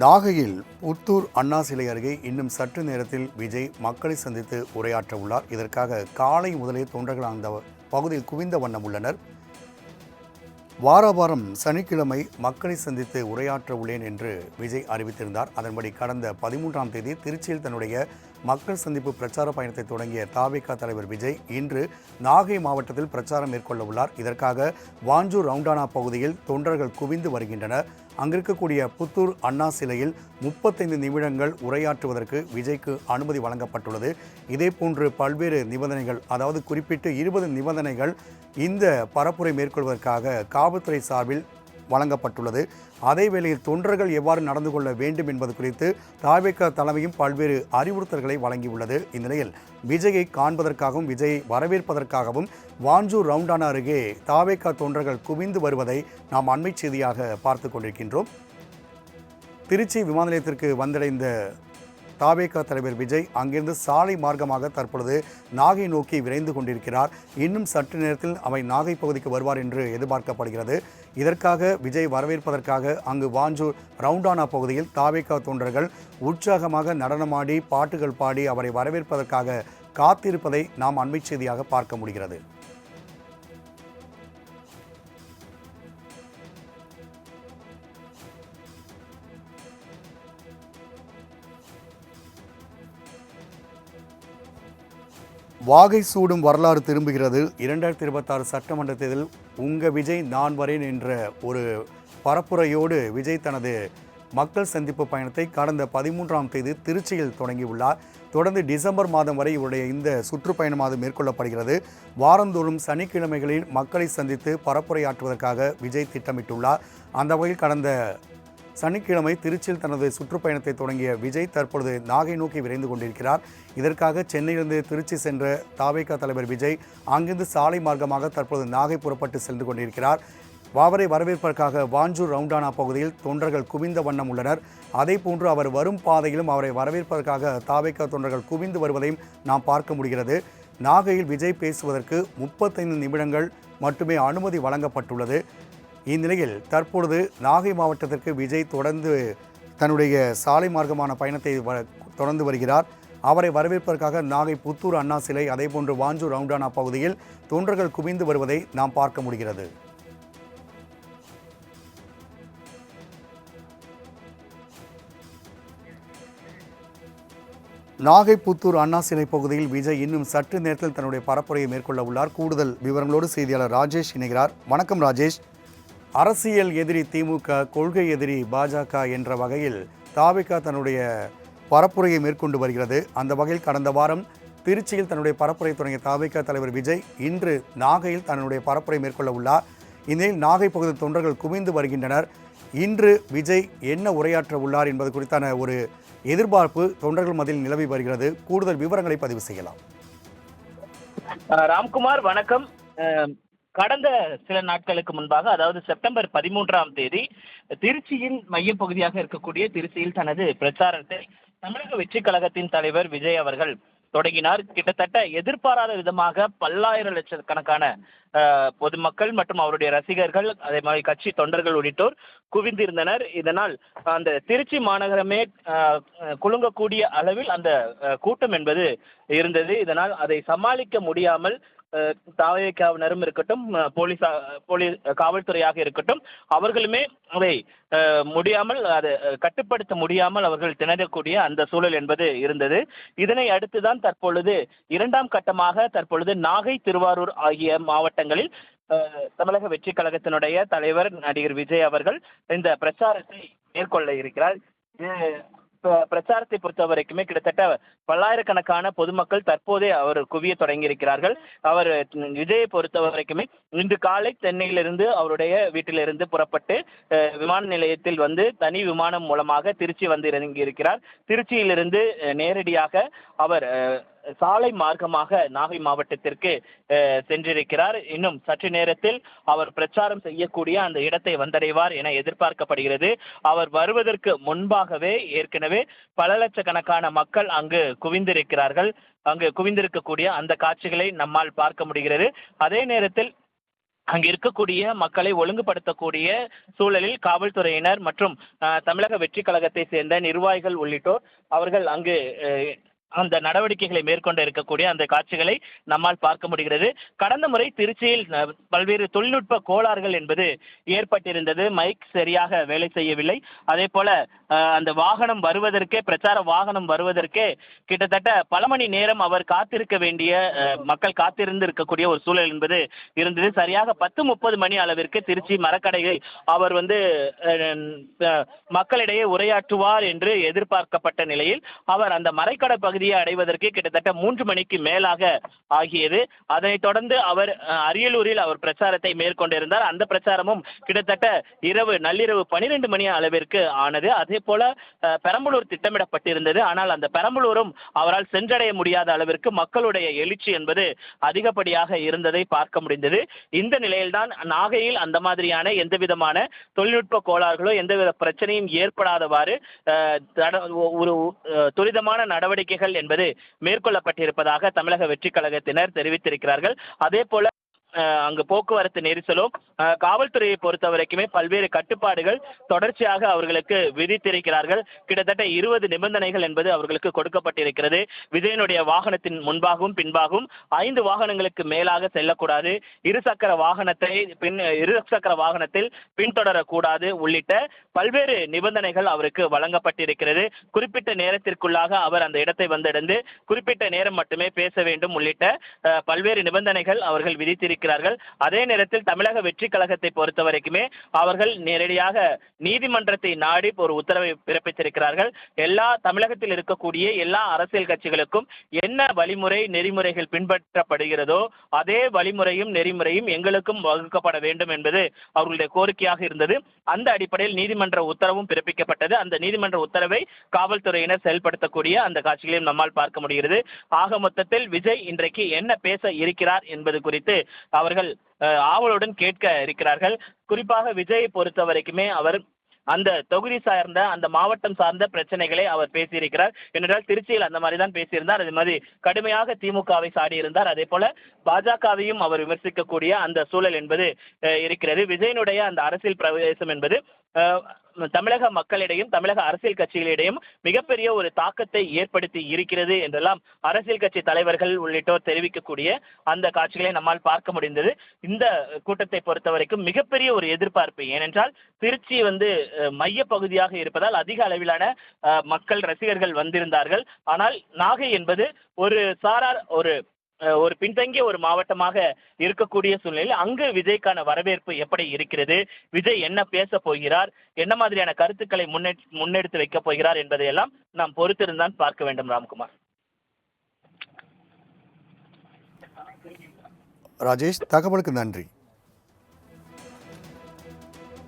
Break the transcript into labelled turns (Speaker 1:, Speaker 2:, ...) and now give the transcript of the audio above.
Speaker 1: நாகையில் புத்தூர் அண்ணா சிலை அருகே இன்னும் சற்று நேரத்தில் விஜய் மக்களை சந்தித்து உரையாற்ற உள்ளார். இதற்காக காலை முதலே தொண்டர்கள் அந்த பகுதியில் குவிந்த வண்ணம் உள்ளனர். வார வாரம் சனிக்கிழமை மக்களை சந்தித்து உரையாற்ற உள்ளேன் என்று விஜய் அறிவித்திருந்தார். அதன்படி கடந்த பதிமூன்றாம் தேதி திருச்சியில் தன்னுடைய மக்கள் சந்திப்பு பிரச்சார பயணத்தை தொடங்கிய தாவேகா தலைவர் விஜய் இன்று நாகை மாவட்டத்தில் பிரச்சாரம் மேற்கொள்ள உள்ளார். இதற்காக வாஞ்சூர் ரவுண்டானா பகுதியில் தொண்டர்கள் குவிந்து வருகின்றனர். அங்கிருக்கக்கூடிய புத்தூர் அண்ணா சிலையில் முப்பத்தைந்து நிமிடங்கள் உரையாற்றுவதற்கு விஜய்க்கு அனுமதி வழங்கப்பட்டுள்ளது. இதேபோன்று பல்வேறு நிபந்தனைகள் அதாவது குறிப்பிட்டு இருபது நிபந்தனைகள் இந்த பரப்புரை மேற்கொள்வதற்காக காவல்துறை சார்பில் வழங்கப்பட்டுள்ளது. அதே வேளையில் தொண்டர்கள் எவ்வாறு நடந்து கொள்ள வேண்டும் என்பது குறித்து தாவேக தலைமையும் பல்வேறு அறிவுறுத்தல்களை வழங்கியுள்ளது. இந்நிலையில் விஜயை காண்பதற்காகவும் விஜயை வரவேற்பதற்காகவும் வாஞ்சூர் ரவுண்டானா அருகே தாவேக தொண்டர்கள் குவிந்து வருவதை நாம் அண்மை செய்தியாக பார்த்து கொண்டிருக்கின்றோம். திருச்சி விமான நிலையத்திற்கு வந்தடைந்த தாவேகா தலைவர் விஜய் அங்கிருந்து சாலை மார்க்கமாக தற்பொழுது நாகை நோக்கி விரைந்து கொண்டிருக்கிறார். இன்னும் சற்று நேரத்தில் அவை நாகை பகுதிக்கு வருவார் என்று எதிர்பார்க்கப்படுகிறது. இதற்காக விஜய் வரவேற்பதற்காக அங்கு வாஞ்சூர் ரவுண்டானா பகுதியில் தாவேகா தொண்டர்கள் உற்சாகமாக நடனமாடி பாட்டுகள் பாடி அவரை வரவேற்பதற்காக காத்திருப்பதை நாம் அண்மை செய்தியாக பார்க்க முடிகிறது. வாகை சூடும் வரலாறு திரும்புகிறது. இரண்டாயிரத்தி இருபத்தாறு சட்டமன்ற தேர்தல் உங்கள் விஜய் நான் வரேன் என்ற ஒரு பரப்புரையோடு விஜய் தனது மக்கள் சந்திப்பு பயணத்தை கடந்த பதிமூன்றாம் தேதி திருச்சியில் தொடங்கியுள்ளார். தொடர்ந்து டிசம்பர் மாதம் வரை இவருடைய இந்த சுற்றுப்பயணமானது மேற்கொள்ளப்படுகிறது. வாரந்தோறும் சனிக்கிழமைகளில் மக்களை சந்தித்து பரப்புரையாற்றுவதற்காக விஜய் திட்டமிட்டுள்ளார். அந்த வகையில் கடந்த சனிக்கிழமை திருச்சியில் தனது சுற்றுப்பயணத்தை தொடங்கிய விஜய் தற்பொழுது நாகை நோக்கி விரைந்து கொண்டிருக்கிறார். இதற்காக சென்னையிலிருந்து திருச்சி சென்ற தாவேகா தலைவர் விஜய் அங்கிருந்து சாலை மார்க்கமாக தற்பொழுது நாகை புறப்பட்டு சென்று கொண்டிருக்கிறார். அவரை வரவேற்பதற்காக வாஞ்சூர் ரவுண்டானா பகுதியில் தொண்டர்கள் குவிந்த வண்ணம் உள்ளனர். அதே போன்று அவர் வரும் பாதையிலும் அவரை வரவேற்பதற்காக தாவேக்கா தொண்டர்கள் குவிந்து வருவதையும் நாம் பார்க்க முடிகிறது. நாகையில் விஜய் பேசுவதற்கு முப்பத்தைந்து நிமிடங்கள் மட்டுமே அனுமதி வழங்கப்பட்டுள்ளது. இந்நிலையில் தற்பொழுது நாகை மாவட்டத்திற்கு விஜய் தொடர்ந்து தன்னுடைய சாலை மார்க்கமான பயணத்தை வ- தொடர்ந்து வருகிறார். அவரை வரவேற்பதற்காக நாகை புத்தூர் அண்ணா சிலை அதேபோன்று வாஞ்சூர் ரவுண்டானா பகுதியில் தொண்டர்கள் குவிந்து வருவதை நாம் பார்க்க முடிகிறது. நாகை புத்தூர் அண்ணா சிலை பகுதியில் விஜய் இன்னும் சற்று நேரத்தில் தன்னுடைய பரப்புரையை மேற்கொள்ள உள்ளார். கூடுதல் விவரங்களோடு செய்தியாளர் ராஜேஷ் இணைகிறார். வணக்கம் ராஜேஷ். அரசியல் எதிரி திமுக கொள்கை எதிரி பாஜக என்ற வகையில் தாவிக தன்னுடைய பரப்புரையை மேற்கொண்டு வருகிறது. அந்த வகையில் கடந்த வாரம் திருச்சியில் தன்னுடைய பரப்புரை தொடங்கிய தாவிக தலைவர் விஜய் இன்று நாகையில் தன்னுடைய பரப்புரை மேற்கொள்ள உள்ளார். இந்நிலையில் நாகை பகுதி தொண்டர்கள் குவிந்து வருகின்றனர். இன்று விஜய் என்ன உரையாற்ற உள்ளார் என்பது குறித்தான ஒரு எதிர்பார்ப்பு தொண்டர்கள் மத்தியில் நிலவி வருகிறது. கூடுதல் விவரங்களை பதிவு செய்யலாம்.
Speaker 2: ராம்குமார் வணக்கம். கடந்த சில நாட்களுக்கு முன்பாக அதாவது செப்டம்பர் பதிமூன்றாம் தேதி திருச்சியின் மையப்பகுதியாக இருக்கக்கூடிய திருச்சியில் தனது பிரச்சாரத்தை தமிழக வெற்றி கழகத்தின் தலைவர் விஜய் அவர்கள் தொடங்கினார். கிட்டத்தட்ட எதிர்பாராத விதமாக பல்லாயிரம் லட்சக்கணக்கான பொதுமக்கள் மற்றும் அவருடைய ரசிகர்கள் அதே மாதிரி கட்சி தொண்டர்கள் உள்ளிட்டோர் குவிந்திருந்தனர். இதனால் அந்த திருச்சி மாநகரமே குலுங்கக்கூடிய அளவில் அந்த கூட்டம் என்பது இருந்தது. இதனால் அதை சமாளிக்க முடியாமல் அஹ், இருக்கட்டும் போலீஸா போலீஸ் காவல்துறையாக இருக்கட்டும் அவர்களுமே அதை முடியாமல் அதை கட்டுப்படுத்த முடியாமல் அவர்கள் திணறக்கூடிய அந்த சூழல் என்பது இருந்தது. இதனை அடுத்துதான் தற்பொழுது இரண்டாம் கட்டமாக தற்பொழுது நாகை திருவாரூர் ஆகிய மாவட்டங்களில் தமிழக வெற்றி கழகத்தினுடைய தலைவர் நடிகர் விஜய் அவர்கள் இந்த பிரச்சாரத்தை மேற்கொள்ள இருக்கிறார். இது பிரச்சாரத்தை பொறுத்த வரைக்குமே கிட்டத்தட்ட பல்லாயிரக்கணக்கான பொதுமக்கள் தற்போதே அவர் குவிய தொடங்கியிருக்கிறார்கள். அவர் விஜயை பொறுத்த வரைக்குமே இன்று காலை சென்னையிலிருந்து அவருடைய வீட்டிலிருந்து புறப்பட்டு விமான நிலையத்தில் வந்து தனி விமானம் மூலமாக திருச்சி வந்து இறங்கி இருக்கிறார் திருச்சியிலிருந்து நேரடியாக அவர் சாலை மார்க்கமாக நாகை மாவட்டத்திற்கு சென்றிருக்கிறார். இன்னும் சற்று நேரத்தில் அவர் பிரச்சாரம் செய்யக்கூடிய அந்த இடத்தை வந்தடைவார் என எதிர்பார்க்கப்படுகிறது. அவர் வருவதற்கு முன்பாகவே ஏற்கனவே பல லட்சக்கணக்கான மக்கள் அங்கு குவிந்திருக்கிறார்கள். அங்கு குவிந்திருக்கக்கூடிய அந்த காட்சிகளை நம்மால் பார்க்க முடிகிறது. அதே நேரத்தில் அங்கு இருக்கக்கூடிய மக்களை ஒழுங்குபடுத்தக்கூடிய சூழலில் காவல்துறையினர் மற்றும் தமிழக வெற்றி கழகத்தை சேர்ந்த நிர்வாகிகள் உள்ளிட்டோர் அவர்கள் அங்கு அந்த நடவடிக்கைகளை மேற்கொண்டு இருக்கக்கூடிய அந்த காட்சிகளை நம்மால் பார்க்க முடிகிறது. கடந்த முறை திருச்சியில் பல்வேறு தொழில்நுட்ப கோளாறுகள் என்பது ஏற்பட்டிருந்தது. மைக் சரியாக வேலை செய்யவில்லை. அதே போல அந்த வாகனம் வருவதற்கே பிரச்சார வாகனம் வருவதற்கே கிட்டத்தட்ட பல மணி நேரம் அவர் காத்திருக்க வேண்டிய மக்கள் காத்திருந்து இருக்கக்கூடிய ஒரு சூழல் என்பது இருந்தது. சரியாக பத்து முப்பது மணி அளவிற்கு திருச்சி மரக்கடையில் அவர் வந்து மக்களிடையே உரையாற்றுவார் என்று எதிர்பார்க்கப்பட்ட நிலையில் அவர் அந்த மரைக்கடை பகுதியை அடைவதற்கு கிட்டத்தட்ட மூன்று மணிக்கு மேலாக ஆகியது. அதனைத் தொடர்ந்து அவர் அரியலூரில் அவர் பிரச்சாரத்தை மேற்கொண்டிருந்தார். அந்த பிரச்சாரமும் கிட்டத்தட்ட இரவு நள்ளிரவு பனிரெண்டு மணி அளவிற்கு ஆனது. அதே போல பெரம்பலூர் திட்டமிடப்பட்டிருந்தது. ஆனால் அந்த பெரம்பலூரும் அவரால் சென்றடைய முடியாத அளவிற்கு மக்களுடைய எழுச்சி என்பது அதிகப்படியாக இருந்ததை பார்க்க முடிந்தது. இந்த நிலையில்தான் நாகையில் அந்த மாதிரியான எந்த விதமான தொழில்நுட்ப கோளாறுகளோ எந்தவித பிரச்சனையும் ஏற்படாதவாறு ஒரு துரிதமான நடவடிக்கைகள் என்பது மேற்கொள்ளப்பட்டிருப்பதாக தமிழக வெற்றிக் கழகத்தினர் தெரிவித்திருக்கிறார்கள். அதே போல அங்கு போக்குவரத்து நெரிசலும் காவல்துறையை பொறுத்த வரைக்குமே பல்வேறு கட்டுப்பாடுகள் தொடர்ச்சியாக அவர்களுக்கு விதித்திருக்கிறார்கள். கிட்டத்தட்ட இருபது நிபந்தனைகள் என்பது அவர்களுக்கு கொடுக்கப்பட்டிருக்கிறது. விஜயனுடைய வாகனத்தின் முன்பாகவும் பின்பாகவும் ஐந்து வாகனங்களுக்கு மேலாக செல்லக்கூடாது. இருசக்கர வாகனத்தை பின் இருசக்கர வாகனத்தில் பின்தொடரக்கூடாது உள்ளிட்ட பல்வேறு நிபந்தனைகள் அவருக்கு வழங்கப்பட்டிருக்கிறது. குறிப்பிட்ட நேரத்திற்குள்ளாக அவர் அந்த இடத்தை வந்தடைந்து குறிப்பிட்ட நேரம் மட்டுமே பேச வேண்டும் உள்ளிட்ட பல்வேறு நிபந்தனைகள் அவர்கள் இருக்கிறார்கள். அதே நேரத்தில் தமிழக வெற்றி கழகத்தை பொறுத்த வரைக்குமே அவர்கள் நேரடியாக நீதிமன்றத்தை நாடி ஒரு உத்தரவை பிறப்பித்திருக்கிறார்கள். எல்லா தமிழகத்தில் இருக்கக்கூடிய எல்லா அரசியல் கட்சிகளுக்கும் என்ன வழிமுறை நெறிமுறைகள் பின்பற்றப்படுகிறதோ அதே வழிமுறையும் நெறிமுறையும் எங்களுக்கும் வகுக்கப்பட வேண்டும் என்பது அவர்களுடைய கோரிக்கையாக இருந்தது. அந்த அடிப்படையில் நீதிமன்ற உத்தரவும் பிறப்பிக்கப்பட்டது. அந்த நீதிமன்ற உத்தரவை காவல்துறையினர் செயல்படுத்தக்கூடிய அந்த காட்சிகளையும் நம்மால் பார்க்க முடிகிறது. ஆக மொத்தத்தில் விஜய் இன்றைக்கு என்ன பேச இருக்கிறார் என்பது குறித்து அவர்கள் ஆவலுடன் கேட்க இருக்கிறார்கள். குறிப்பாக விஜயை பொறுத்த வரைக்குமே அவர் அந்த தொகுதி சார்ந்த அந்த மாவட்டம் சார்ந்த பிரச்சனைகளை அவர் பேசியிருக்கிறார். என்றால் திருச்சியில் அந்த மாதிரி தான் பேசியிருந்தார். அது மாதிரி கடுமையாக திமுகவை சாடியிருந்தார். அதே போல பாஜகவையும் அவர் விமர்சிக்கக்கூடிய அந்த சூழல் என்பது இருக்கிறது. விஜயனுடைய அந்த அரசியல் பிரவேசம் என்பது தமிழக மக்களிடையும் தமிழக அரசியல் கட்சிகளிடையும் மிகப்பெரிய ஒரு தாக்கத்தை ஏற்படுத்தி இருக்கிறது என்றெல்லாம் அரசியல் கட்சி தலைவர்கள் உள்ளிட்டோர் தெரிவிக்கக்கூடிய அந்த காட்சிகளை நம்மால் பார்க்க முடிந்தது. இந்த கூட்டத்தை பொறுத்த வரைக்கும் மிகப்பெரிய ஒரு எதிர்பார்ப்பு. ஏனென்றால் திருச்சி வந்து மைய பகுதியாக இருப்பதால் அதிக அளவிலான மக்கள் ரசிகர்கள் வந்திருந்தார்கள். ஆனால் நாகை என்பது ஒரு சாரார் ஒரு ஒரு பின்தங்கிய ஒரு மாவட்டமாக இருக்கக்கூடிய சூழ்நிலையில் அங்கு விஜய்க்கான வரவேற்பு எப்படி இருக்கிறது? விஜய் என்ன பேச போகிறார்? என்ன மாதிரியான கருத்துக்களை முன்னெ முன்னெடுத்து வைக்க போகிறார் என்பதையெல்லாம் நாம் பொறுத்திருந்தான் பார்க்க வேண்டும் ராம்குமார்.
Speaker 1: ராஜேஷ் தகவலுக்கு நன்றி.